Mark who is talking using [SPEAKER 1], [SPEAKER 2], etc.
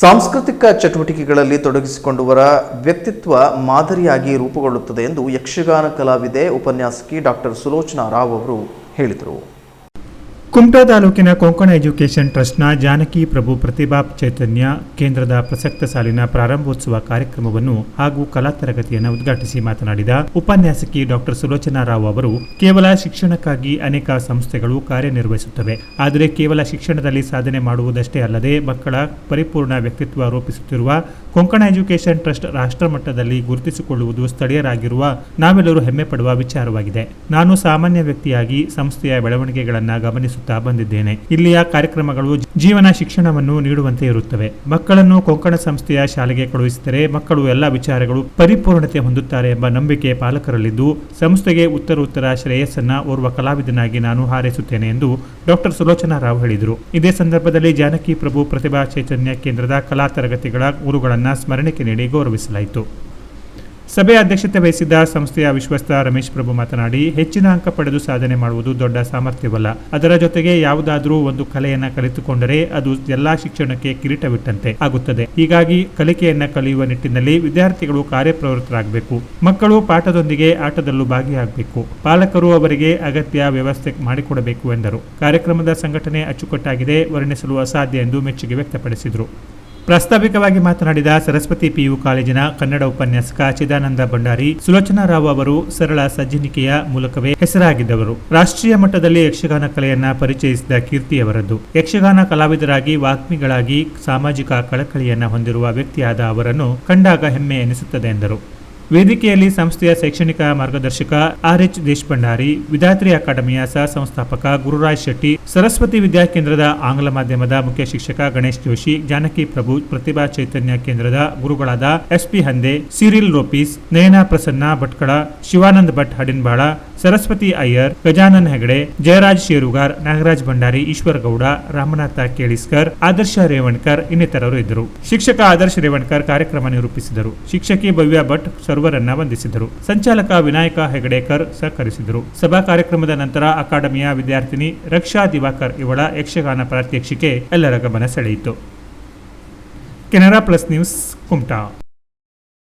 [SPEAKER 1] ಸಾಂಸ್ಕೃತಿಕ ಚಟುವಟಿಕೆಗಳಲ್ಲಿ ತೊಡಗಿಸಿಕೊಂಡವರ ವ್ಯಕ್ತಿತ್ವ ಮಾದರಿಯಾಗಿ ರೂಪುಗೊಳ್ಳುತ್ತದೆ ಎಂದು ಯಕ್ಷಗಾನ ಕಲಾವಿದೆ, ಉಪನ್ಯಾಸಕಿ ಡಾಕ್ಟರ್ ಸುಲೋಚನಾ ರಾವ್ ಅವರು ಹೇಳಿದರು.
[SPEAKER 2] ಕುಮಟಾ ತಾಲೂಕಿನ ಕೊಂಕಣ ಎಜುಕೇಷನ್ ಟ್ರಸ್ಟ್ನ ಜಾನಕಿ ಪ್ರಭು ಪ್ರತಿಭಾ ಚೈತನ್ಯ ಕೇಂದ್ರದ ಪ್ರಸಕ್ತ ಸಾಲಿನ ಪ್ರಾರಂಭೋತ್ಸವ ಕಾರ್ಯಕ್ರಮವನ್ನು ಹಾಗೂ ಕಲಾ ತರಗತಿಯನ್ನು ಉದ್ಘಾಟಿಸಿ ಮಾತನಾಡಿದ ಉಪನ್ಯಾಸಕಿ ಡಾಕ್ಟರ್ ಸುಲೋಚನಾ ರಾವ್ ಅವರು, ಕೇವಲ ಶಿಕ್ಷಣಕ್ಕಾಗಿ ಅನೇಕ ಸಂಸ್ಥೆಗಳು ಕಾರ್ಯನಿರ್ವಹಿಸುತ್ತವೆ, ಆದರೆ ಕೇವಲ ಶಿಕ್ಷಣದಲ್ಲಿ ಸಾಧನೆ ಮಾಡುವುದಷ್ಟೇ ಅಲ್ಲದೆ ಮಕ್ಕಳ ಪರಿಪೂರ್ಣ ವ್ಯಕ್ತಿತ್ವ ರೂಪಿಸುತ್ತಿರುವ ಕೊಂಕಣ ಎಜುಕೇಷನ್ ಟ್ರಸ್ಟ್ ರಾಷ್ಟ್ರ ಮಟ್ಟದಲ್ಲಿ ಗುರುತಿಸಿಕೊಳ್ಳುವುದು ಸ್ಥಳೀಯರಾಗಿರುವ ನಾವೆಲ್ಲರೂ ಹೆಮ್ಮೆ ಪಡುವ ವಿಚಾರವಾಗಿದೆ. ನಾನು ಸಾಮಾನ್ಯ ವ್ಯಕ್ತಿಯಾಗಿ ಸಂಸ್ಥೆಯ ಬೆಳವಣಿಗೆಗಳನ್ನು ಗಮನಿಸುತ್ತಾ ಬಂದಿದ್ದೇನೆ. ಇಲ್ಲಿಯ ಕಾರ್ಯಕ್ರಮಗಳು ಜೀವನ ಶಿಕ್ಷಣವನ್ನು ನೀಡುವಂತೆ ಇರುತ್ತವೆ. ಮಕ್ಕಳನ್ನು ಕೊಂಕಣ ಸಂಸ್ಥೆಯ ಶಾಲೆಗೆ ಕಳುಹಿಸಿದರೆ ಮಕ್ಕಳು ಎಲ್ಲ ವಿಚಾರಗಳು ಪರಿಪೂರ್ಣತೆ ಹೊಂದುತ್ತಾರೆ ಎಂಬ ನಂಬಿಕೆ ಪಾಲಕರಲ್ಲಿದ್ದು, ಸಂಸ್ಥೆಗೆ ಉತ್ತರೋತ್ತರ ಶ್ರೇಯಸ್ಸನ್ನ ಓರ್ವ ಕಲಾವಿದನಾಗಿ ನಾನು ಹಾರೈಸುತ್ತೇನೆ ಎಂದು ಡಾಕ್ಟರ್ ಸುಲೋಚನಾ ರಾವ್ ಹೇಳಿದರು. ಇದೇ ಸಂದರ್ಭದಲ್ಲಿ ಜಾನಕಿ ಪ್ರಭು ಪ್ರತಿಭಾ ಚೈತನ್ಯ ಕೇಂದ್ರದ ಕಲಾ ತರಗತಿಗಳ ಗುರುಗಳನ್ನ ಸ್ಮರಣಿಕೆ ನೀಡಿ ಗೌರವಿಸಲಾಯಿತು. ಸಭೆಯ ಅಧ್ಯಕ್ಷತೆ ವಹಿಸಿದ್ದ ಸಂಸ್ಥೆಯ ವಿಶ್ವಸ್ತ ರಮೇಶ್ ಪ್ರಭು ಮಾತನಾಡಿ, ಹೆಚ್ಚಿನ ಅಂಕ ಪಡೆದು ಸಾಧನೆ ಮಾಡುವುದು ದೊಡ್ಡ ಸಾಮರ್ಥ್ಯವಲ್ಲ. ಅದರ ಜೊತೆಗೆ ಯಾವುದಾದರೂ ಒಂದು ಕಲೆಯನ್ನ ಕಲಿತುಕೊಂಡರೆ ಅದು ಎಲ್ಲಾ ಶಿಕ್ಷಣಕ್ಕೆ ಕಿರೀಟವಿಟ್ಟಂತೆ ಆಗುತ್ತದೆ. ಹೀಗಾಗಿ ಕಲಿಕೆಯನ್ನ ಕಲಿಯುವ ನಿಟ್ಟಿನಲ್ಲಿ ವಿದ್ಯಾರ್ಥಿಗಳು ಕಾರ್ಯಪ್ರವೃತ್ತರಾಗಬೇಕು. ಮಕ್ಕಳು ಪಾಠದೊಂದಿಗೆ ಆಟದಲ್ಲೂ ಭಾಗಿಯಾಗಬೇಕು. ಪಾಲಕರು ಅವರಿಗೆ ಅಗತ್ಯ ವ್ಯವಸ್ಥೆ ಮಾಡಿಕೊಡಬೇಕು ಎಂದರು. ಕಾರ್ಯಕ್ರಮದ ಸಂಘಟನೆ ಅಚ್ಚುಕಟ್ಟಾಗಿದೆ, ವರ್ಣಿಸಲು ಅಸಾಧ್ಯ ಎಂದು ಮೆಚ್ಚುಗೆ ವ್ಯಕ್ತಪಡಿಸಿದರು. ಪ್ರಾಸ್ತಾವಿಕವಾಗಿ ಮಾತನಾಡಿದ ಸರಸ್ವತಿ ಪಿಯು ಕಾಲೇಜಿನ ಕನ್ನಡ ಉಪನ್ಯಾಸಕ ಚಿದಾನಂದ ಭಂಡಾರಿ, ಸುಲೋಚನಾ ರಾವ್ ಅವರು ಸರಳ ಸಜ್ಜನಿಕೆಯ ಮೂಲಕವೇ ಹೆಸರಾಗಿದ್ದವರು. ರಾಷ್ಟ್ರೀಯ ಮಟ್ಟದಲ್ಲಿ ಯಕ್ಷಗಾನ ಕಲೆಯನ್ನ ಪರಿಚಯಿಸಿದ ಕೀರ್ತಿಯವರದ್ದು ಯಕ್ಷಗಾನ ಕಲಾವಿದರಾಗಿ ವಾಗ್ಮಿಗಳಾಗಿ ಸಾಮಾಜಿಕ ಕಳಕಳಿಯನ್ನ ಹೊಂದಿರುವ ವ್ಯಕ್ತಿಯಾದ ಅವರನ್ನು ಕಂಡಾಗ ಹೆಮ್ಮೆ ಎನಿಸುತ್ತದೆ ಎಂದರು. ವೇದಿಕೆಯಲ್ಲಿ ಸಂಸ್ಥೆಯ ಶೈಕ್ಷಣಿಕ ಮಾರ್ಗದರ್ಶಕ ಆರ್ ಎಚ್ ದೇಶಭಂಡಾರಿ ವಿಧಾತ್ರಿ ಅಕಾಡೆಮಿಯ ಸಹ ಸಂಸ್ಥಾಪಕ ಗುರುರಾಜ್ ಶೆಟ್ಟಿ, ಸರಸ್ವತಿ ವಿದ್ಯಾಕೇಂದ್ರದ ಆಂಗ್ಲ ಮಾಧ್ಯಮದ ಮುಖ್ಯ ಶಿಕ್ಷಕ ಗಣೇಶ್ ಜೋಶಿ, ಜಾನಕಿ ಪ್ರಭು, ಪ್ರತಿಭಾ ಚೈತನ್ಯ ಕೇಂದ್ರದ ಗುರುಗಳಾದ ಎಸ್ಪಿ ಹಂದೆ, ಸಿರಿಲ್ ರೋಪೀಸ್ ನಯನ ಪ್ರಸನ್ನ ಭಟ್ಕಳ, ಶಿವಾನಂದ ಭಟ್ ಹಡಿನ್ಬಾಳ ಸರಸ್ವತಿ ಅಯ್ಯರ್, ಗಜಾನನ್ ಹೆಗಡೆ, ಜಯರಾಜ್ ಶೇರುಗಾರ್, ನಾಗರಾಜ್ ಭಂಡಾರಿ ಈಶ್ವರ ಗೌಡ ರಾಮನಾಥ ಕೇಳಿಸ್ಕರ್, ಆದರ್ಶ ರೇವಣ್ಕರ್ ಇನ್ನಿತರರು ಇದ್ದರು. ಶಿಕ್ಷಕ ಆದರ್ಶ ರೇವಣ್ಕರ್ ಕಾರ್ಯಕ್ರಮ ನಿರೂಪಿಸಿದರು. ಶಿಕ್ಷಕಿ ಭವ್ಯ ಭಟ್ ಸರ್ವರನ್ನ ವಂದಿಸಿದರು. ಸಂಚಾಲಕ ವಿನಾಯಕ ಹೆಗಡೇಕರ್ ಸಹಕರಿಸಿದರು. ಸಭಾ ಕಾರ್ಯಕ್ರಮದ ನಂತರ ಅಕಾಡೆಮಿಯ ವಿದ್ಯಾರ್ಥಿನಿ ರಕ್ಷಾ ದಿವಾಕರ್ ಇವಳ ಯಕ್ಷಗಾನ ಪ್ರಾತ್ಯಕ್ಷಿಕೆ ಎಲ್ಲರ ಗಮನ ಸೆಳೆಯಿತು. Canara plus news, Kumta.